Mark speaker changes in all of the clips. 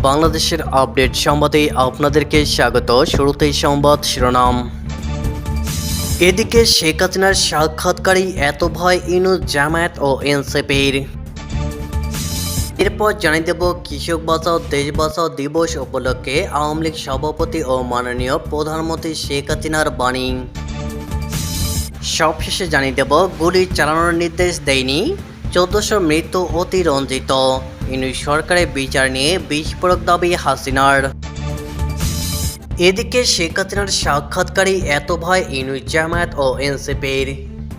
Speaker 1: বাংলাদেশের আপডেট সংবাদে আপনাদেরকে স্বাগত। শুরুতেই সংবাদ শিরোনাম। এদিকে শেখ হাসিনার সাক্ষাৎকারী এত ভয় ইনু জামায়াত ও এনসিপির। এরপর জানিয়ে দেব, কৃষক বাঁচাও, দেশ বাঁচাও দিবস উপলক্ষে আওয়ামী লীগ সভাপতি ও মাননীয় প্রধানমন্ত্রী শেখ হাসিনার বাণী। সবশেষে জানিয়ে দেব, গুলি চালানোর নির্দেশ দেয়নি, চোদ্দশো মৃত্যু অতিরঞ্জিত। ইনু সরকারের বিচার নিয়ে বিস্ফোরক দাবি হাসিনার। এদিকে শেখ হাসিনার সাক্ষাৎকারী এত ভয় ইনু জামায়াত ও এনসিপির।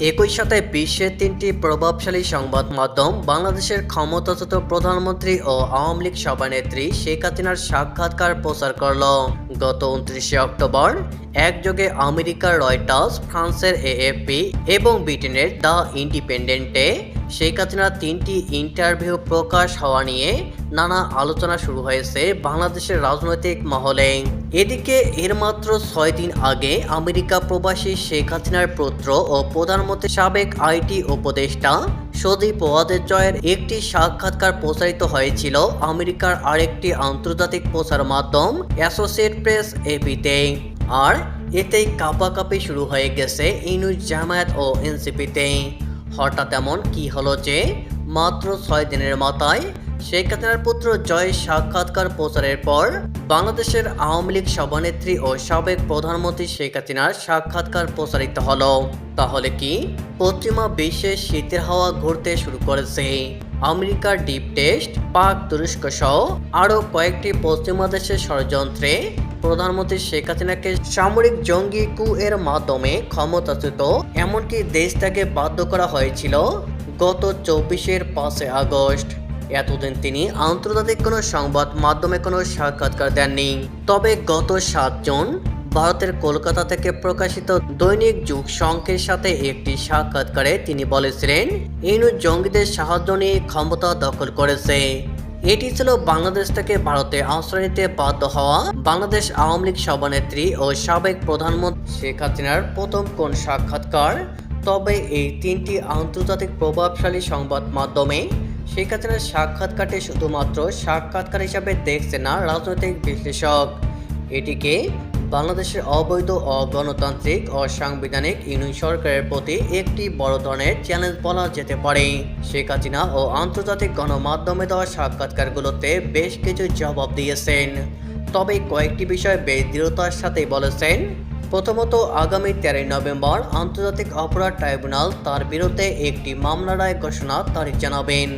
Speaker 1: একই সাথে বিশ্বের তিনটি প্রভাবশালী সংবাদ মাধ্যম, বাংলাদেশের ক্ষমতাচ্যুত প্রধানমন্ত্রী ও আওয়ামী লীগ সভানেত্রী শেখ হাসিনার সাক্ষাৎকার প্রচার করল। গত উনত্রিশে অক্টোবর একযোগে আমেরিকার রয়টার্স, ফ্রান্সের এএফপি এবং ব্রিটেনের দ্য ইন্ডিপেন্ডেন্টে শেখ হাসিনার তিনটি ইন্টারভিউ প্রকাশ হওয়া নিয়ে নানা আলোচনা শুরু হয়েছে বাংলাদেশের রাজনৈতিক মহলে। এদিকে এর মাত্র ছয় দিন আগে আমেরিকা প্রবাসী শেখ হাসিনার পুত্র ও প্রধানমন্ত্রী সাবেক আইটি উপদেষ্টা সদীপ ওয়াদের জয়ের একটি সাক্ষাৎকার প্রচারিত হয়েছিল আমেরিকার আরেকটি আন্তর্জাতিক প্রচার মাধ্যম অ্যাসোসিয়েট প্রেস এপিতে। আর এতেই কাপাকাপি শুরু হয়ে গেছে ইনুজ জামায়াত ও এনসিপিতে। হঠাৎ এমন কি হলো যে মাত্র ছয় দিনের মাথায় শেখ হাসিনার পুত্র জয়ের সাক্ষাৎকার প্রচারের পর বাংলাদেশের আওয়ামী লীগ সভানেত্রী ও সাবেক প্রধানমন্ত্রী শেখ হাসিনার সাক্ষাৎকার প্রচারিত হলো। তাহলে কি পশ্চিমা বিশ্বে শীতের হাওয়া ঘুরতে শুরু করেছে? আমেরিকার ডিপ টেস্ট, পাক তুরস্ক সহ আরও কয়েকটি পশ্চিমা দেশের ষড়যন্ত্রে প্রধানমন্ত্রী শেখ হাসিনাকে সামরিক জঙ্গি কু এর মাধ্যমে ক্ষমতাচ্যুত, এমনকি দেশ থেকে বাধ্য করা হয়েছিল গত চব্বিশের পাঁচে আগস্ট। এতদিন তিনি আন্তর্জাতিক কোনো সংবাদ মাধ্যমে কোনো সাক্ষাৎকার দেননি। তবে গত সাত জুন ভারতের কলকাতা থেকে প্রকাশিত দৈনিক যুগ সংঘের সাথে একটি সাক্ষাৎকারে তিনি বলেছিলেন ইনু জঙ্গিদের সাহায্য নিয়ে ক্ষমতা দখল করেছে। এটি ছিল বাংলাদেশ থেকে ভারতে আশ্রয় নিতে বাধ্য হওয়া বাংলাদেশ আওয়ামী লীগ সভানেত্রী ও সাবেক প্রধানমন্ত্রী শেখ হাসিনার প্রথম কোন সাক্ষাৎকার? তবে এই তিনটি আন্তর্জাতিক প্রভাবশালী সংবাদ মাধ্যমে শেখ হাসিনার সাক্ষাৎকারটি শুধুমাত্র সাক্ষাৎকার হিসাবে দেখছে না রাজনৈতিক বিশ্লেষক। এটিকে বাংলাদেশের অবৈধ অগণতান্ত্রিক ও সাংবিধানিক ইউনিয়ন সরকারের প্রতি একটি বড় ধরনের চ্যালেঞ্জ বলা যেতে পারে। শেখ হাসিনা ও আন্তর্জাতিক গণমাধ্যমে দেওয়া সাক্ষাৎকারগুলোতে বেশ কিছু জবাব দিয়েছেন। তবে কয়েকটি বিষয় বেশ দৃঢ়তার সাথেই বলেছেন। প্রথমত, আগামী তেরোই নভেম্বর আন্তর্জাতিক অপরাধ ট্রাইব্যুনাল তার বিরুদ্ধে একটি মামলা রায় ঘোষণা তারিখ জানাবেন।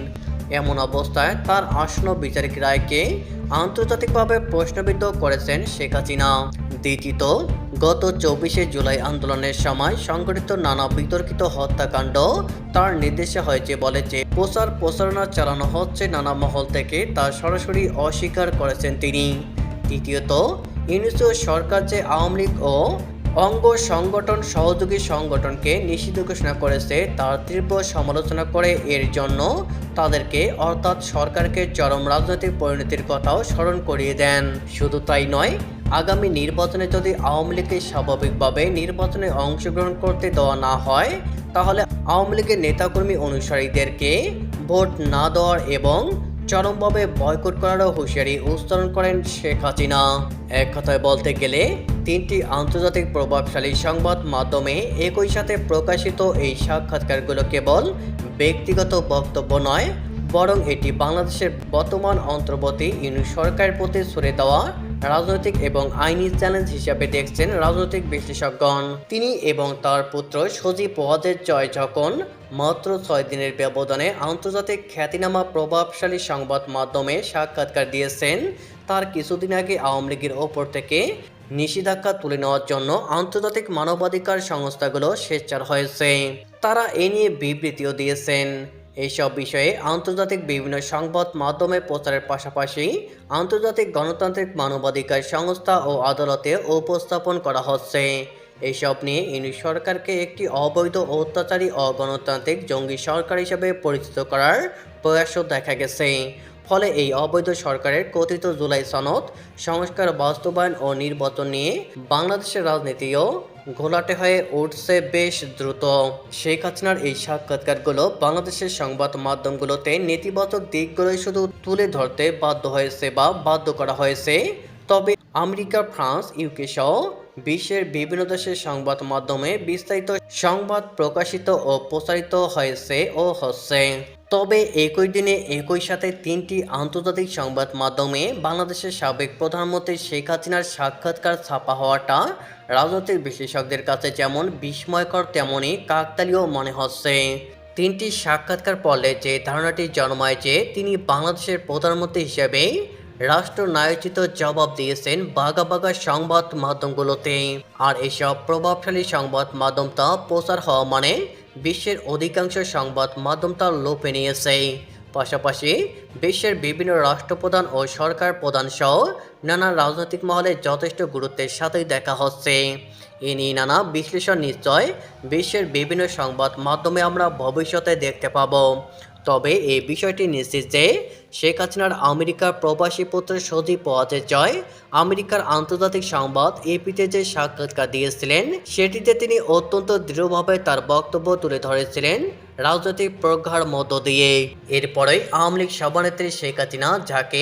Speaker 1: এমন অবস্থায় তার আসন্ন বিচারিক রায়কে আন্তর্জাতিকভাবে প্রশ্নবিদ্ধ করেছেন শেখ হাসিনা। দ্বিতীয়ত, গত চব্বিশে জুলাই আন্দোলনের সময় সংঘটিত নানা বিতর্কিত হত্যাকাণ্ড তার নির্দেশে হয়েছে বলে যে প্রচার প্রচারণা চালানো হচ্ছে নানা মহল থেকে তা সরাসরি অস্বীকার করেছেন তিনি। তৃতীয়ত ইউনিসো সরকার যে আওয়ামী লীগ ও অঙ্গ সংগঠন সহযোগী সংগঠনকে নিষিদ্ধ ঘোষণা করেছে। তার তীব্র সমালোচনা করে এর জন্য তাদেরকে অর্থাৎ সরকারকে চরম রাজনৈতিক পরিণতির কথাও স্মরণ করিয়ে দেন। শুধু তাই নয়, আগামী নির্বাচনে যদি আওয়ামী লীগকে স্বাভাবিকভাবে নির্বাচনে অংশগ্রহণ করতে দেওয়া না হয়, তাহলে আওয়ামী লীগের নেতাকর্মী অনুসারীদেরকে ভোট না দেওয়ার এবং চরমভাবে বয়কট করারও হুঁশিয়ারি অনুসরণ করেন শেখ হাসিনা। এক কথায় বলতে গেলে, তিনটি আন্তর্জাতিক প্রভাবশালী সংবাদ মাধ্যমে একই সাথে প্রকাশিত এই সাক্ষাৎকারগুলো কেবল ব্যক্তিগত বক্তব্য নয়, বরং এটি বাংলাদেশের বর্তমান অন্তর্বর্তী ইউনি সরকারের প্রতি সরে দেওয়া রাজনৈতিক এবং আইনি চ্যালেঞ্জ হিসাবে দেখছেন রাজনৈতিক বিশ্লেষকগণ। তিনি এবং তার পুত্র সজীব ওয়াদের জয় যখন মাত্র ছয় দিনের ব্যবধানে আন্তর্জাতিক খ্যাতিনামা প্রভাবশালী সংবাদ মাধ্যমে সাক্ষাৎকার দিয়েছেন, তার কিছুদিন আগে আওয়ামী লীগের ওপর থেকে নিষেধাজ্ঞা তুলে নেওয়ার জন্য আন্তর্জাতিক মানবাধিকার সংস্থাগুলো স্বেচ্ছার হয়েছে। তারা এ নিয়ে বিবৃতিও দিয়েছেন। এইসব বিষয়ে আন্তর্জাতিক বিভিন্ন সংবাদ মাধ্যমে প্রচারের পাশাপাশি আন্তর্জাতিক গণতান্ত্রিক মানবাধিকার সংস্থা ও আদালতে উপস্থাপন করা হচ্ছে। এইসব নিয়ে ইনি সরকারকে একটি অবৈধ অত্যাচারী অগণতান্ত্রিক জঙ্গি সরকার হিসেবে পরিচিত করার প্রয়াসও দেখা গেছে। ফলে এই অবৈধ সরকারের কথিত জুলাই সনদ, সংস্কার বাস্তবায়ন ও নির্বাচন নিয়ে বাংলাদেশের রাজনীতিও ঘোলাটে হয়ে উঠছে বেশ দ্রুত। শেখ হাসিনার এই সাক্ষাৎকারগুলো বাংলাদেশের সংবাদ মাধ্যমগুলোতে নেতিবাচক দিকগুলোই শুধু তুলে ধরতে বাধ্য হয়েছে বা বাধ্য করা হয়েছে। তবে আমেরিকা, ফ্রান্স, ইউকে সহ বিশ্বের বিভিন্ন দেশের সংবাদ মাধ্যমে বিস্তারিত সংবাদ প্রকাশিত ও প্রচারিত হয়েছে ও হচ্ছে। তবে একই দিনে একই সাথে তিনটি আন্তর্জাতিক সংবাদ মাধ্যমে বাংলাদেশের সাবেক প্রধানমন্ত্রী শেখ হাসিনার সাক্ষাৎকার ছাপা হওয়াটা রাজনৈতিক বিশ্লেষকদের কাছে যেমন বিস্ময়কর তেমনই কাকতালীয় মনে হচ্ছে। তিনটি সাক্ষাৎকার পড়লে যে ধারণাটি জন্মায় যে তিনি বাংলাদেশের প্রধানমন্ত্রী হিসেবে রাষ্ট্রনায়োচিত জবাব দিয়েছেন বাগা বাগা সংবাদ মাধ্যমগুলোতে। আর এসব প্রভাবশালী সংবাদ মাধ্যমটা প্রচার হওয়া মানে বিশ্বের অধিকাংশ সংবাদ মাধ্যম তার লোপে নিয়েছে। পাশাপাশি বিশ্বের বিভিন্ন রাষ্ট্রপ্রধান ও সরকার প্রধান সহ নানা রাজনৈতিক মহলে যথেষ্ট গুরুত্বের সাথেই দেখা হচ্ছে। এ নিয়ে নানা বিশ্লেষণ নিশ্চয় বিশ্বের বিভিন্ন সংবাদ মাধ্যমে আমরা ভবিষ্যতে দেখতে পাব। তবে এই বিষয়টি নিশ্চিত যে শেখ হাসিনার আমেরিকার প্রবাসী পুত্র সজীব ওয়াজের জয়। আমেরিকার আন্তর্জাতিক সংবাদ এপিতে যে সাক্ষাৎকার দিয়েছিলেন, সেটিতে তিনি অত্যন্ত দৃঢ়ভাবে তার বক্তব্য তুলে ধরেছিলেন রাজনৈতিক প্রজ্ঞার মধ্য দিয়ে। এরপরেই আওয়ামী লীগ সভানেত্রী শেখ হাসিনা, যাকে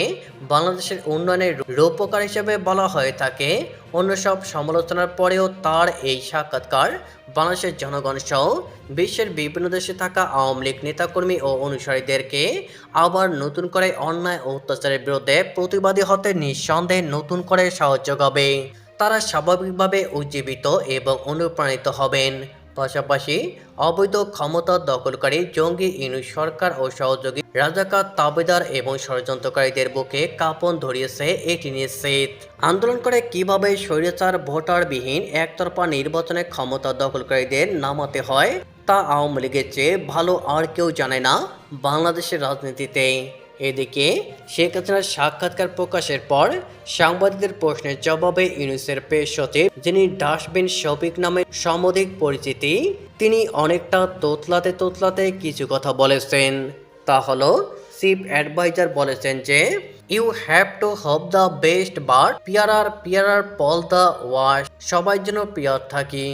Speaker 1: বাংলাদেশের উন্নয়নের রূপকার হিসেবে বলা হয়ে থাকে, অন্য সব সমালোচনার পরেও তার এই সাক্ষাৎকার বাংলাদেশের জনগণ সহ বিশ্বের বিভিন্ন দেশে থাকা আওয়ামী লীগ নেতাকর্মী ও অনুসারীদেরকে আবার নতুন করে অন্যায় ও অত্যাচারের বিরুদ্ধে প্রতিবাদী হতে নিঃসন্দেহে নতুন করে সাহায্য হবে তারা স্বাভাবিকভাবে উজ্জীবিত এবং অনুপ্রাণিত হবেন। পাশাপাশি অবৈধ ক্ষমতা দখলকারী জঙ্গি, ইনু সরকার ও সহযোগী রাজাকার, তাবেদার এবং ষড়যন্ত্রকারীদের বুকে কাঁপন ধরিয়েছে এটি নিশ্চিত। আন্দোলন করে কীভাবে স্বৈরাচার, ভোটারবিহীন, একতরফা নির্বাচনে ক্ষমতা দখলকারীদের নামাতে হয় তা আওয়ামী লীগের চেয়ে ভালো আর কেউ জানে না বাংলাদেশের রাজনীতিতে। এদিকে শেখ হাসিনার সাক্ষাৎকার প্রকাশের পর সাংবাদিকদের প্রশ্নের জবাবে ইউনিসের পেশ সচিব, যিনি ডাস্টবিন শফিক নামে সমধিক পরিচিতি, তিনি অনেকটা তোতলাতে তোতলাতে কিছু কথা বলেছেন। তা হলো, চিফ অ্যাডভাইজার বলেছেন যে you have to hope the best but পিয়ারার পিয়ারার পল দ্য ওয়াশ সবাই যেন পিয়ার থাকি।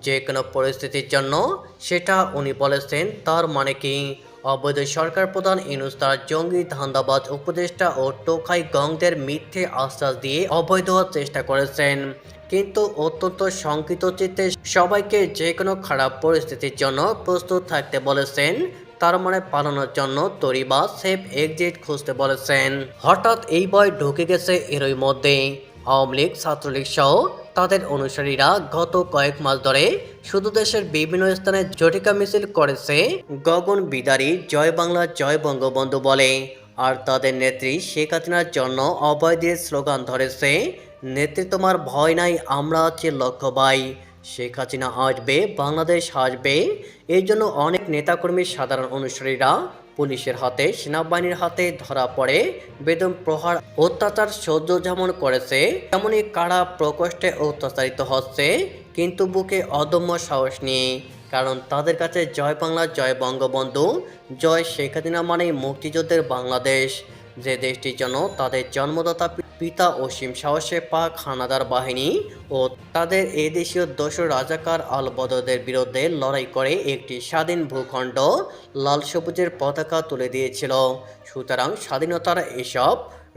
Speaker 1: যে কোনো পরিস্থিতির জন্য, সেটা উনি বলেছেন। তার মানে কি? অবৈধ সরকার প্রধান ইনুস তার জঙ্গি ধান্দাবাজ উপদেষ্টা ও টোকাই গংদের মিথ্যে আশ্বাস দিয়ে অবৈধ চেষ্টা করেছেন। কিন্তু অত্যন্ত শঙ্কিত চিত্তে সবাইকে যে কোনো খারাপ পরিস্থিতির জন্য প্রস্তুত থাকতে বলেছেন। তার মানে পালানোর জন্য তরি বা সেফ এক্সিট খুঁজতে বলেছেন। হঠাৎ এই বয় ঢুকে গেছে এরই মধ্যে। আওয়ামী লীগ ছাত্রলীগ সহ তাদের অনুসারীরা গত কয়েক মাস ধরে শুধু দেশের বিভিন্ন স্থানে জটিকা মিছিল করেছে, গগন বিদারী, জয় বাংলা, জয় বঙ্গবন্ধু বলে। আর তাদের নেত্রী শেখ হাসিনার জন্য অভয় দিয়ে স্লোগান ধরেছে, নেত্রী, তোমার ভয় নাই, আমরা আছি লক্ষ্যবাই শেখ হাসিনা আসবে, বাংলাদেশ আসবে। এই জন্য অনেক নেতাকর্মী সাধারণ অনুসারীরা পুলিশের হাতে, সেনাবাহিনীর হাতে ধরা পড়ে। বেদম প্রহার অত্যাচার সহ্য যেমন করেছে তেমনই কারা প্রকোষ্ঠে অত্যাচারিত হচ্ছে, কিন্তু বুকে অদম্য সাহস নিয়ে কারণ তাদের কাছে জয় বাংলা, জয় বঙ্গবন্ধু, জয় শেখ হাসিনা মানে মুক্তিযুদ্ধের বাংলাদেশ। যে দেশটির জন্য তাদের জন্মদাতা পিতা অসীম সাহসে পাক হানাদার বাহিনী ও তাদের এই দেশীয় দোসর রাজাকার আল বদরদের বিরুদ্ধে লড়াই করে একটি স্বাধীন ভূখণ্ড লাল সবুজের পতাকা তুলে দিয়েছিল। সুতরাং স্বাধীনতার এসব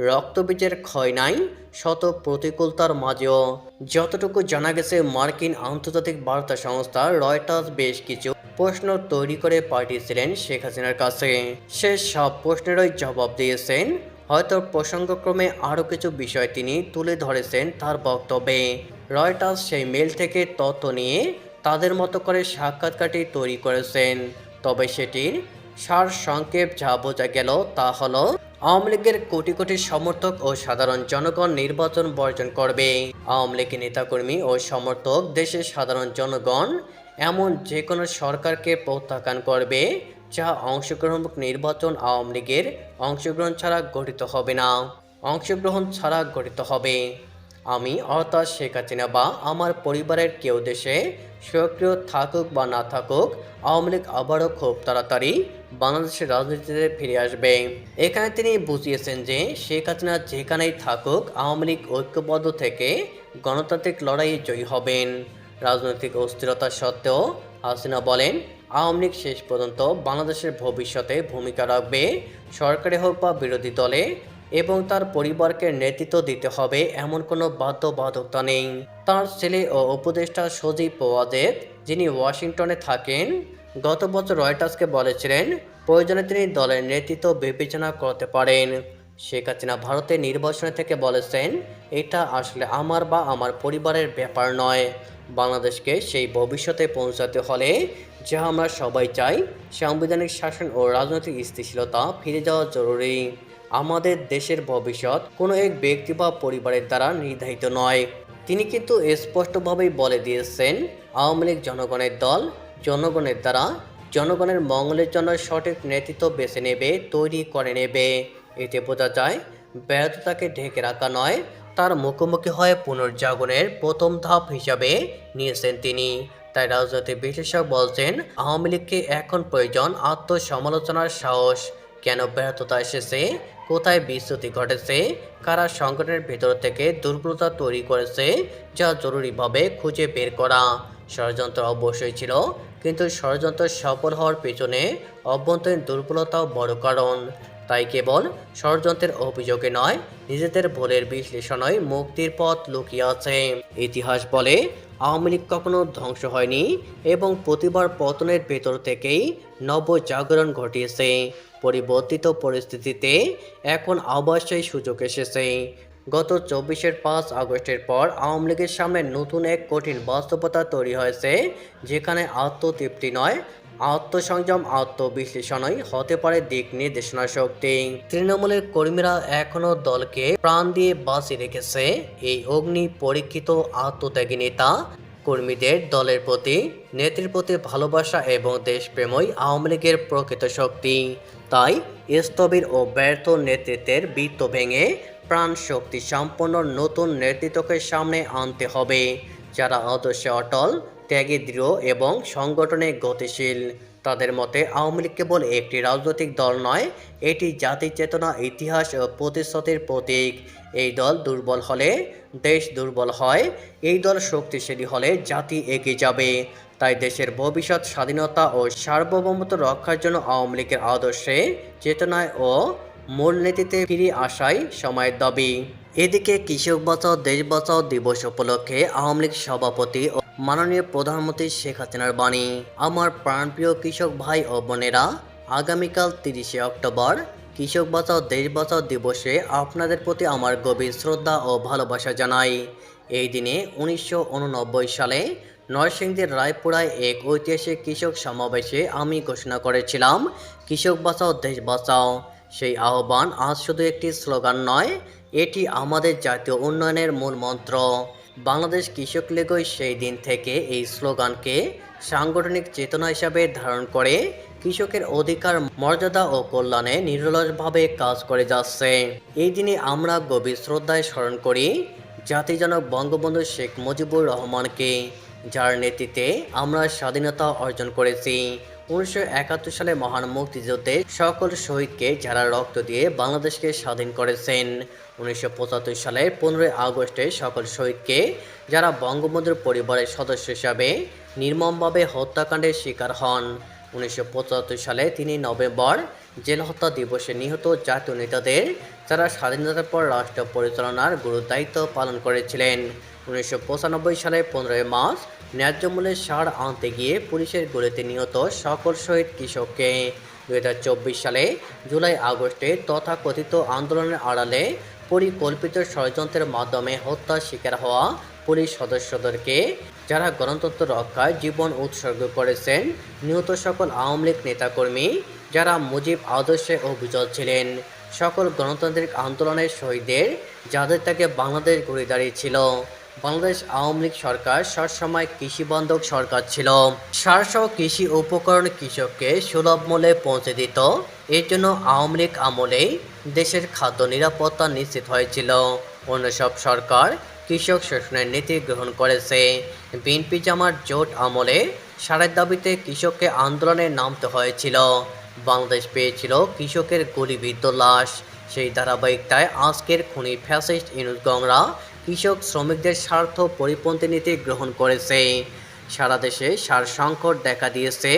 Speaker 1: রক্তবীজের ক্ষয় নাই, শত প্রতিকূলতার মাঝেও। যতটুকু জানা গেছে, মার্কিন আন্তর্জাতিক বার্তা সংস্থা রয়টার্স বেশ কিছু প্রশ্ন তৈরি করে পাঠিয়েছিলেন শেখ হাসিনার কাছে। সে সব প্রশ্নেরই জবাব দিয়েছেন হয়তো প্রসঙ্গক্রমে আরও কিছু বিষয় তিনি তুলে ধরেছেন তার বক্তব্যে। রয়টার্স সেই মেল থেকে তথ্য নিয়ে তাদের মতো করে সাক্ষাৎকারটি তৈরি করেছেন। তবে সেটির সার সংক্ষেপ যা বোঝা গেল তা হলো, আওয়ামী লীগের কোটি কোটি সমর্থক ও সাধারণ জনগণ নির্বাচন বর্জন করবে। আওয়ামী লীগের নেতাকর্মী ও সমর্থক দেশের সাধারণ জনগণ এমন যে কোনো সরকারকে প্রত্যাখ্যান করবে যা অংশগ্রহণমূলক নির্বাচন আওয়ামী লীগের অংশগ্রহণ ছাড়া গঠিত হবে না। অংশগ্রহণ ছাড়া গঠিত হবে। আমি অর্থাৎ শেখ হাসিনা বা আমার পরিবারের কেউ দেশে সক্রিয় থাকুক বা না থাকুক, আওয়ামী লীগ আবারও খুব তাড়াতাড়ি বাংলাদেশের রাজনীতিতে ফিরে আসবে। এখানে তিনি বুঝিয়েছেন যে শেখ হাসিনা যেখানেই থাকুক, আওয়ামী লীগ ঐক্যবদ্ধ থেকে গণতান্ত্রিক লড়াইয়ে জয়ী হবেন। রাজনৈতিক অস্থিরতা সত্ত্বেও হাসিনা বলেন আওয়ামী লীগ শেষ পর্যন্ত বাংলাদেশের ভবিষ্যতে ভূমিকা রাখবে। সরকারি হোক বা বিরোধী দলে, এবং তার পরিবারকে নেতৃত্ব দিতে হবে এমন কোনো বাধ্যবাধকতা নেই। তার ছেলে ও উপদেষ্টা সজীব ওয়াজেদ, যিনি ওয়াশিংটনে থাকেন, গত বছর রয়টার্সকে বলেছিলেন, প্রয়োজনে তিনি দলের নেতৃত্ব বিবেচনা করতে পারেন। শেখ হাসিনা ভারতের নির্বাচনে থেকে বলেছেন, এটা আসলে আমার বা আমার পরিবারের ব্যাপার নয়। বাংলাদেশকে সেই ভবিষ্যতে পৌঁছাতে হলে যা আমরা সবাই চাই সাংবিধানিক শাসন ও রাজনৈতিক স্থিতিশীলতা ফিরে যাওয়া জরুরি। আমাদের দেশের ভবিষ্যৎ কোনো এক ব্যক্তি বা পরিবারের দ্বারা নির্ধারিত নয়। তিনি কিন্তু স্পষ্টভাবেই বলে দিয়েছেন, আওয়ামী লীগ জনগণের দল জনগণের দ্বারা জনগণের মঙ্গলের জন্য সঠিক নেতৃত্ব বেছে নেবে, তৈরি করে নেবে। এতে বোঝা যায়, ব্যর্থতাকে ঢেকে রাখা নয়, তার মুখোমুখি হয়ে পুনর্জাগরণের প্রথম ধাপ হিসাবে নিয়েছেন তিনি। তাই রাজনৈতিক বিশ্লেষক বলছেন, আওয়ামী লীগকে এখন প্রয়োজন আত্মসমালোচনার সাহস। কেন ব্যর্থতা এসেছে? কোথায় বিচ্যুতি ঘটেছে? কারা সংগঠনের ভেতর থেকে দুর্বলতা তৈরি করেছে যা জরুরিভাবে খুঁজে বের করা? ষড়যন্ত্র অবশ্যই ছিল, কিন্তু ষড়যন্ত্র সফল হওয়ার পেছনে অভ্যন্তরীণ দুর্বলতাও বড় কারণ। তাই কেবল ষড়যন্ত্রের অভিযোগে নয়, নিজেদের ভুলের বিশ্লেষণই মুক্তির পথ লুকিয়ে আছে। ইতিহাস বলে, আওয়ামী লীগ কখনো ধ্বংস হয়নি এবং প্রতিবার পতনের ভেতর থেকেই নবজাগরণ ঘটিয়েছে। পরিবর্তিত পরিস্থিতিতে এখন সেই সুযোগ এসেছে। গত চব্বিশের পাঁচ আগস্টের পর আওয়ামী লীগের সামনে নতুন এক কঠিন বাস্তবতা তৈরি হয়েছে, যেখানে আত্মতৃপ্তি নয় আত্মসংযম, আত্মবিশ্লেষণই হতে পারে দিক নির্দেশনা শক্তি। তৃণমূলের কর্মীরা এখনও দলকে প্রাণ দিয়ে বাঁচিয়ে রেখেছে। এই অগ্নি পরীক্ষিত আত্মত্যাগী নেতা কর্মীদের দলের প্রতি নেত্রীর প্রতি ভালোবাসা এবং দেশপ্রেমই আওয়ামী লীগের প্রকৃত শক্তি। তাই স্থবির ও ব্যর্থ নেতৃত্বের বৃত্ত ভেঙে প্রাণ শক্তি সম্পন্ন নতুন নেতৃত্বকে সামনে আনতে হবে, যারা আদর্শে অটল ত্যাগে দৃঢ় এবং সংগঠনে গতিশীল। তাদের মতে, আওয়ামী লীগ কেবল একটি রাজনৈতিক দল নয়, এটি জাতির চেতনা ইতিহাস ও প্রতিশ্রুতির প্রতীক। এই দল দুর্বল হলে দেশ দুর্বল হয়, এই দল শক্তিশালী হলে জাতি এগিয়ে যাবে। তাই দেশের ভবিষ্যৎ স্বাধীনতা ও সার্বভৌমত্ব রক্ষার জন্য আওয়ামী লীগের আদর্শে, চেতনায় ও মূলনীতিতে ফিরে আসাই সময়ের দাবি। এদিকে কৃষক বাঁচাও দেশ বাঁচাও দিবস উপলক্ষে আওয়ামী লীগ সভাপতি ও মাননীয় প্রধানমন্ত্রী শেখ হাসিনার বাণী। আমার প্রাণপ্রিয় কৃষক ভাই ও বোনেরা, আগামীকাল তিরিশে অক্টোবর কৃষক বাঁচাও, দেশ বাঁচাও দিবসে আপনাদের প্রতি আমার গভীর শ্রদ্ধা ও ভালোবাসা জানাই। এই দিনে উনিশশো উননব্বই সালে নরসিংদীর রায়পুরায় এক ঐতিহাসিক কৃষক সমাবেশে আমি ঘোষণা করেছিলাম, কৃষক বাঁচাও, দেশ বাঁচাও। সেই আহ্বান আজ শুধু একটি স্লোগান নয়, এটি আমাদের জাতীয় উন্নয়নের মূল মন্ত্র। বাংলাদেশ কৃষক লীগই সেই দিন থেকে এই স্লোগানকে সাংগঠনিক চেতনা হিসাবে ধারণ করে কৃষকের অধিকার, মর্যাদা ও কল্যাণে নিরলসভাবে কাজ করে যাচ্ছে। এই দিনে আমরা গভীর শ্রদ্ধায় স্মরণ করি জাতিজনক বঙ্গবন্ধু শেখ মুজিবুর রহমানকে, যার নেতৃত্বে আমরা স্বাধীনতা অর্জন করেছি। উনিশশো একাত্তর সালে মহান মুক্তিযুদ্ধে সকল শহীদকে যারা রক্ত দিয়ে বাংলাদেশকে স্বাধীন করেছেন উনিশশো পঁচাত্তর সালে পনেরোই আগস্টে সকল শহীদকে, যারা বঙ্গবন্ধুর পরিবারের সদস্য হিসাবে নির্মমভাবে হত্যাকাণ্ডের শিকার হন। উনিশশো পঁচাত্তর সালে তিনি নভেম্বর জেল হত্যা দিবসে নিহত জাতীয় নেতাদের, যারা স্বাধীনতার পর রাষ্ট্র পরিচালনার গুরুদায়িত্ব পালন করেছিলেন। উনিশশো পঁচানব্বই সালে পনেরোই মার্চ ন্যায্য মূল্যে সার আনতে গিয়ে পুলিশের গুলিতে নিহত সকল শহীদ কৃষককে। দুই হাজার চব্বিশ সালে জুলাই আগস্টে তথাকথিত আন্দোলনের আড়ালে পরিকল্পিত ষড়যন্ত্রের মাধ্যমে হত্যার শিকার হওয়া পুলিশ সদস্যদেরকে, যারা গণতন্ত্র রক্ষায় জীবন উৎসর্গ করেছেন, নিহত সকল আওয়ামী লীগ নেতাকর্মী, যারা মুজিব আদর্শে অভিযোগ ছিলেন। সকল গণতান্ত্রিক আন্দোলনের শহীদদের, যাদের তাকে বাংলাদেশ ঘুরে দাঁড়িয়েছিল। বাংলাদেশ আওয়ামী লীগ সরকার সবসময় কৃষিবন্ধক সরকার ছিল। সারসহ কৃষি উপকরণ কৃষককে সুলভ মূল্যে পৌঁছে দিত। এর জন্য আওয়ামী লীগ আমলেই দেশের খাদ্য নিরাপত্তা নিশ্চিত হয়েছিল। অন্য সব সরকার কৃষক শোষণের নীতি গ্রহণ করেছে। বিএনপি জামার জোট আমলে সারের দাবিতে কৃষককে আন্দোলনে নামতে হয়েছিল। বাংলাদেশ পেয়েছিল কৃষকের গুলিবিদ্ধ লাশ। সেই ধারাবাহিকতায় আজকের খুনি ফ্যাসিস্ট ইনুস গংরা কৃষক শ্রমিকদের স্বার্থ পরিপন্থী নীতি গ্রহণ করেছে। সারা দেশে সার সংকট দেখা দিয়েছে,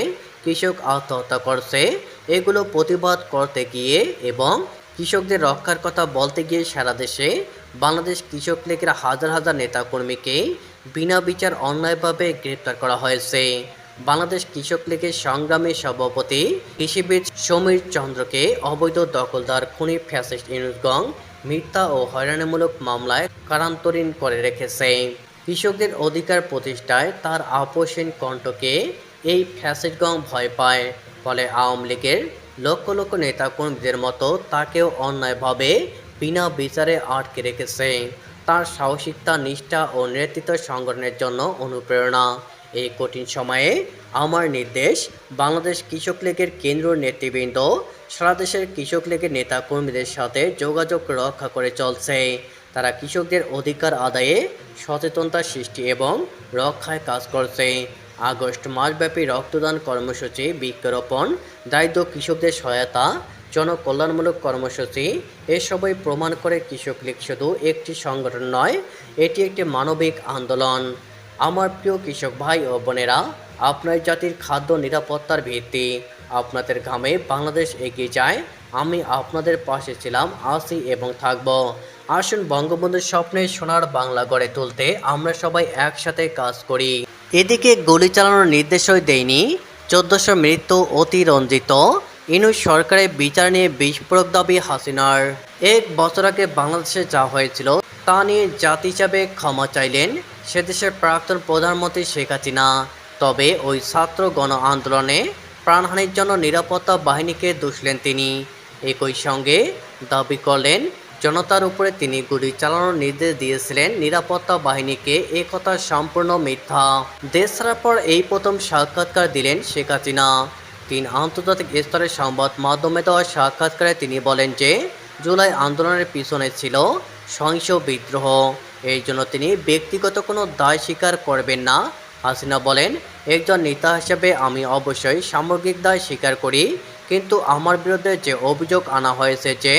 Speaker 1: কৃষক আত্মহত্যা করছে, এগুলো প্রতিবাদ করতে গিয়ে এবং কৃষকদের রক্ষার কথা বলতে গিয়ে সারা দেশে বাংলাদেশ কৃষক লীগের হাজার হাজার নেতাকর্মীকে বিনা বিচার অন্যায়ভাবে গ্রেপ্তার করা হয়েছে। বাংলাদেশ কৃষক লীগের সংগ্রামী সভাপতি কৃষিবিদ সমীর চন্দ্রকে অবৈধ দখলদার খুনি ফ্যাসিস্ট ইউনুসগং মিথ্যা ও হয়রানিমূলক মামলায় কারান্তরীণ করে রেখেছে। কৃষকদের অধিকার প্রতিষ্ঠায় তার আপোষহীন কণ্ঠকে এই ফ্যাসিস্টগং ভয় পায়। ফলে আওয়ামী লীগের লক্ষ লক্ষ নেতা কর্মীদের মতো তাকেও অন্যায়ভাবে বিনা বিচারে আটকে রেখেছে। তার সাহসিকতা, নিষ্ঠা ও নেতৃত্ব সংগঠনের জন্য অনুপ্রেরণা। এই কঠিন সময়ে আমার নির্দেশ, বাংলাদেশ কৃষক লীগের কেন্দ্রীয় নেতৃবৃন্দ, সারা দেশের কৃষক লীগের নেতা কর্মীদের সাথে যোগাযোগ রক্ষা করে চলছে। তারা কৃষকদের অধিকার আদায়ে সচেতনতা সৃষ্টি এবং রক্ষায় কাজ করছে। আগস্ট মাসব্যাপী রক্তদান কর্মসূচি বৃক্ষরোপণ দায়িত্ব কৃষকদের সহায়তা, জনকল্যাণমূলক কর্মসূচি, এসবই প্রমাণ করে কৃষক লীগ শুধু একটি সংগঠন নয়, এটি একটি মানবিক আন্দোলন। আমার প্রিয় কৃষক ভাই ও বোনেরা, আপনার জাতির খাদ্য নিরাপত্তার ভিত্তি। আপনাদের ঘামে বাংলাদেশ এগিয়ে যায়, আমি আপনাদের পাশে ছিলাম আসি এবং থাকব। আসুন বঙ্গবন্ধুর স্বপ্নে সোনার বাংলা গড়ে তুলতে আমরা সবাই একসাথে কাজ করি। এদিকে গুলি চালানোর নির্দেশই দেয়নি চোদ্দশো মৃত্যু অতিরঞ্জিত। ইনু সরকারের বিচার নিয়ে বিস্ফোরক দাবি হাসিনার। এক বছর আগে বাংলাদেশে যা হয়েছিল, তা নিয়ে জাতি হিসাবে ক্ষমা চাইলেন সেদেশের প্রাক্তন প্রধানমন্ত্রী শেখ হাসিনা। তবে ওই ছাত্র গণ আন্দোলনে প্রাণহানির জন্য নিরাপত্তা বাহিনীকে দুষলেন তিনি। একই সঙ্গে দাবি করলেন জনতার উপরে তিনি গুলি চালানোর নির্দেশ দিয়েছিলেন নিরাপত্তা বাহিনীকে। এ কথা সম্পূর্ণ মিথ্যা। দেশ ছাড়ার পর এই প্রথম সাক্ষাৎকার দিলেন শেখ হাসিনা। তিন আন্তর্জাতিক স্তরের সংবাদ মাধ্যমে দেওয়া সাক্ষাৎকারে তিনি বলেন যে, জুলাই আন্দোলনের পিছনে ছিল সহিংস বিদ্রোহ। এই জন্য তিনি ব্যক্তিগত কোনো দায় স্বীকার করবেন না। হাসিনা বলেন, একজন নেতা হিসেবে আমি অবশ্যই সামগ্রিক দায় স্বীকার করি। কিন্তু আমার বিরুদ্ধে যে অভিযোগ আনা হয়েছে যে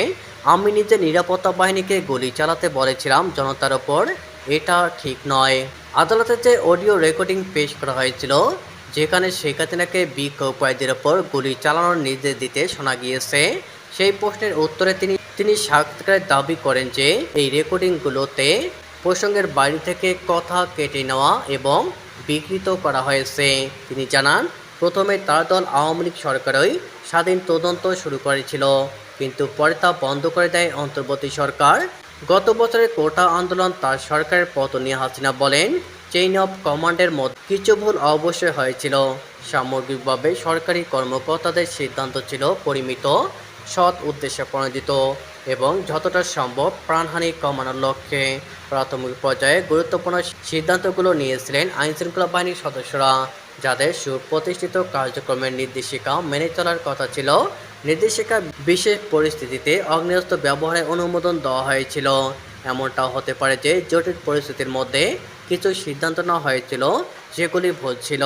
Speaker 1: আমি নিজে নিরাপত্তা বাহিনীকে গুলি চালাতে বলেছিলাম, জনতার ওপর। এটা ঠিক নয়। আদালতে যে অডিও রেকর্ডিং পেশ করা হয়েছিল, যেখানে শেখ হাসিনাকে বিক্ষোভকারীদের ওপর গুলি চালানোর নির্দেশ দিতে শোনা গিয়েছে, সেই প্রশ্নের উত্তরে তিনি তিনি সাক্ষাৎকারে দাবি করেন যে, এই রেকর্ডিংগুলোতে প্রসঙ্গের বাইরে থেকে কথা কেটে নেওয়া এবং বিকৃত করা হয়েছে। তিনি জানান, প্রথমে তার দল আওয়ামী লীগ সরকারই স্বাধীন তদন্ত শুরু করেছিল। কিন্তু পরে তা বন্ধ করে দেয় অন্তর্বর্তী সরকার। গত বছরের কোটা আন্দোলন তার সরকারের পতন হাসিনা বলেন চেইন অফ কমান্ডের মধ্যে কিছু ভুল অবশ্যই হয়েছিল। সামগ্রিকভাবে সরকারি কর্মকর্তাদের সিদ্ধান্ত ছিল পরিমিত, সৎ উদ্দেশ্যে প্রণোদিত এবং যতটা সম্ভব প্রাণহানি কমানোর লক্ষ্যে। প্রাথমিক পর্যায়ে গুরুত্বপূর্ণ সিদ্ধান্তগুলো নিয়েছিলেন আইনশৃঙ্খলা বাহিনীর সদস্যরা, যাদের সুপ্রতিষ্ঠিত কার্যক্রমের নির্দেশিকা মেনে চলার কথা ছিল নির্দেশিকা বিশেষ পরিস্থিতিতে অগ্নেয়াস্ত্র ব্যবহারের অনুমোদন দেওয়া হয়েছিল। এমনটাও হতে পারে যে জটিল পরিস্থিতির মধ্যে কিছু সিদ্ধান্ত নেওয়া হয়েছিল, যেগুলি ভুল ছিল।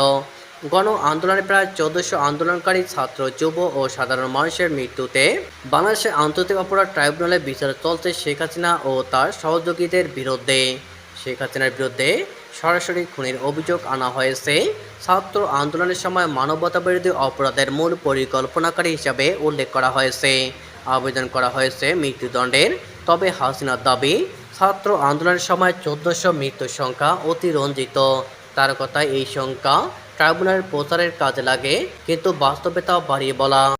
Speaker 1: গণ আন্দোলনে প্রায় চোদ্দশো আন্দোলনকারী ছাত্র, যুব ও সাধারণ মানুষের মৃত্যুতে বাংলাদেশের আন্তর্জাতিক অপরাধ ট্রাইব্যুনালে বিচার চলছে শেখ হাসিনা ও তার সহযোগীদের বিরুদ্ধে। শেখ হাসিনার বিরুদ্ধে সরাসরি খুনের অভিযোগ আনা হয়েছে। ছাত্র আন্দোলনের সময় মানবতাবিরোধী অপরাধের মূল পরিকল্পনাকারী হিসাবে উল্লেখ করা হয়েছে। আবেদন করা হয়েছে মৃত্যুদণ্ডের। তবে হাসিনার দাবি, ছাত্র আন্দোলনের সময় চোদ্দশো মৃত্যুর সংখ্যা অতিরঞ্জিত। তার কথা এই সংখ্যা ট্রাইব্যুনালের প্রচারের কাজে লাগে, কিন্তু বাস্তবে তা বাড়িয়ে বলা